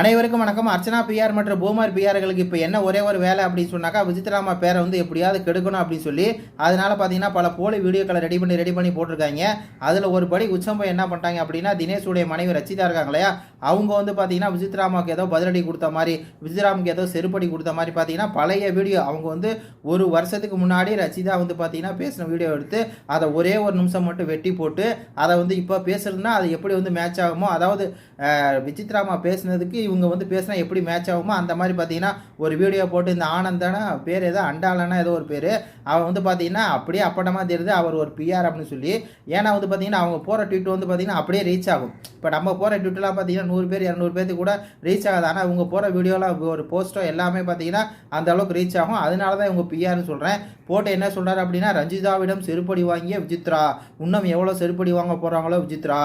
அனைவருக்கும் வணக்கம். அர்ச்சனா பிஆர் மற்றும் பூமார் பிஆர்களுக்கு இப்போ என்ன ஒரே ஒரு வேலை அப்படின்னு சொன்னாக்கா விஜித்ராமா பேரை வந்து எப்படியாவது கெடுக்கணும் அப்படின்னு சொல்லி அதனால பார்த்தீங்கன்னா பல போலி வீடியோக்களை ரெடி பண்ணி ரெடி பண்ணி போட்டிருக்காங்க. அதில் ஒரு படி உச்சம் போய் என்ன பண்ணிட்டாங்க அப்படின்னா தினேஷுடைய மனைவி ரச்சிதா இருக்காங்க இல்லையா? அவங்க வந்து பார்த்தீங்கன்னா விஜித்ராமாவுக்கு ஏதோ பதிலடி கொடுத்த மாதிரி விஜித்ராமுக்கு ஏதோ செருப்படி கொடுத்த மாதிரி பார்த்தீங்கன்னா பழைய வீடியோ அவங்க வந்து ஒரு வருஷத்துக்கு முன்னாடி ரச்சிதா வந்து பார்த்தீங்கன்னா பேசின வீடியோ எடுத்து அதை ஒரே ஒரு நிமிஷம் மட்டும் வெட்டி போட்டு அதை வந்து இப்போ பேசுறதுன்னா அது எப்படி வந்து மேட்ச் ஆகுமோ? அதாவது விஜித்ராமா பேசினதுக்கு பேசுனதுக்கு இவங்க வந்து பேசினா எப்படி மேட்ச் ஆகுமோ அந்த மாதிரி பார்த்தீங்கன்னா ஒரு வீடியோ போட்டு இந்த ஆனந்தானா பேர் ஏதோ அண்டாளனா ஏதோ ஒரு பேர். அவன் வந்து பார்த்தீங்கன்னா அப்படியே அப்பட்டமாக தெரியுது அவர் ஒரு பிஆர் அப்படின்னு சொல்லி. ஏன்னா வந்து பார்த்தீங்கன்னா அவங்க போகிற ட்வீட் வந்து பார்த்தீங்கன்னா அப்படியே ரீச் ஆகும். இப்போ நம்ம போகிற ட்வீட்லாம் பார்த்தீங்கன்னா நூறு பேர் இரநூறு பேருக்கு கூட ரீச் ஆகாது. ஆனால் இவங்க போகிற வீடியோலாம் ஒரு போஸ்ட்டோ எல்லாமே பார்த்தீங்கன்னா அந்த அளவுக்கு ரீச் ஆகும். அதனால தான் இவங்க பிஆர்னு சொல்கிறேன் போட்டு என்ன சொல்கிறாரு அப்படின்னா ரஞ்சிதாவிடம் செருப்படி வாங்கிய விஜித்ரா. இன்னும் எவ்வளோ செருப்படி வாங்க போகிறாங்களோ விஜித்ரா.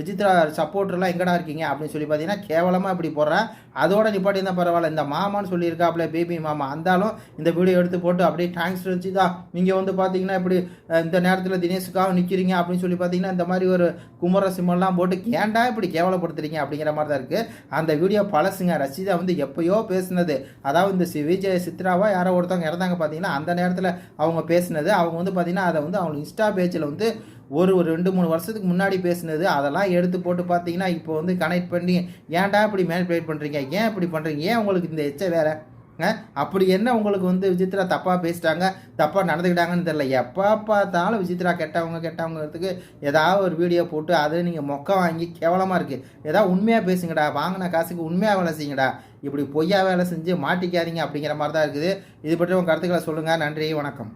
விஜித்ரா சப்போர்ட்டர்லாம் எங்கடா இருக்கீங்க? அப்படின்னு சொல்லி பார்த்தீங்கன்னா கேவலமாக இப்படி போடுறேன் அதோட நிப்பாட்டி தான் பரவாயில்ல. இந்த மாமான்னு சொல்லியிருக்காப்புல பேபி மாமா. அந்தாலும் இந்த வீடியோ எடுத்து போட்டு அப்படியே தேங்க்ஸ் ரஞ்சிதா. நீங்கள் வந்து பார்த்தீங்கன்னா இப்படி இந்த நேரத்தில் தினேஷுக்காக நிற்கிறீங்க அப்படின்னு சொல்லி பார்த்தீங்கன்னா இந்த மாதிரி ஒரு குமர சிம்மெல்லாம் போட்டு ஏன்டா இப்படி கேவலப்படுத்துறீங்க அப்படிங்கிற மாதிரி தான் இருக்குது அந்த வீடியோ பழசுங்க. ரசிதா வந்து எப்பயோ பேசினது. அதாவது இந்த சி- விஜய் சித்ராவா யாரோ ஒருத்தவங்க இறந்தாங்க பார்த்தீங்கன்னா அந்த நேரத்தில் அவங்க பேசுனது. அவங்க வந்து பார்த்தீங்கன்னா அதை வந்து அவங்க இன்ஸ்டா பேஜில் வந்து ஒரு ஒரு ரெண்டு மூணு வருஷத்துக்கு முன்னாடி பேசுனது. அதெல்லாம் எடுத்து போட்டு பார்த்தீங்கன்னா இப்போ வந்து கனெக்ட் பண்ணி ஏன்டா இப்படி மேனிப்புலேட் பண்ணுறீங்க ஏன் இப்படி பண்ணுறீங்க ஏன் உங்களுக்கு இந்த எச்ச வேறு? அப்படி என்ன உங்களுக்கு வந்து விசித்ரா தப்பாக பேசிட்டாங்க? தப்பாக நடந்துக்கிட்டாங்கன்னு தெரியல. எப்போ பார்த்தாலும் விசித்ரா கெட்டவங்க கெட்டவங்கிறதுக்கு ஏதாவது ஒரு வீடியோ போட்டு அதை நீங்கள் மொக்க வாங்கி கேவலமாக இருக்குது ஏதாவது உண்மையாக பேசுங்கடா. வாங்கின காசுக்கு உண்மையாக வேலை செய்யுங்கடா. இப்படி பொய்யா வேலை செஞ்சு மாட்டிக்காதீங்க அப்படிங்கிற மாதிரி தான் இருக்குது. இது பற்றி உங்கள் கருத்துக்களை சொல்லுங்கள் நன்றி. வணக்கம்.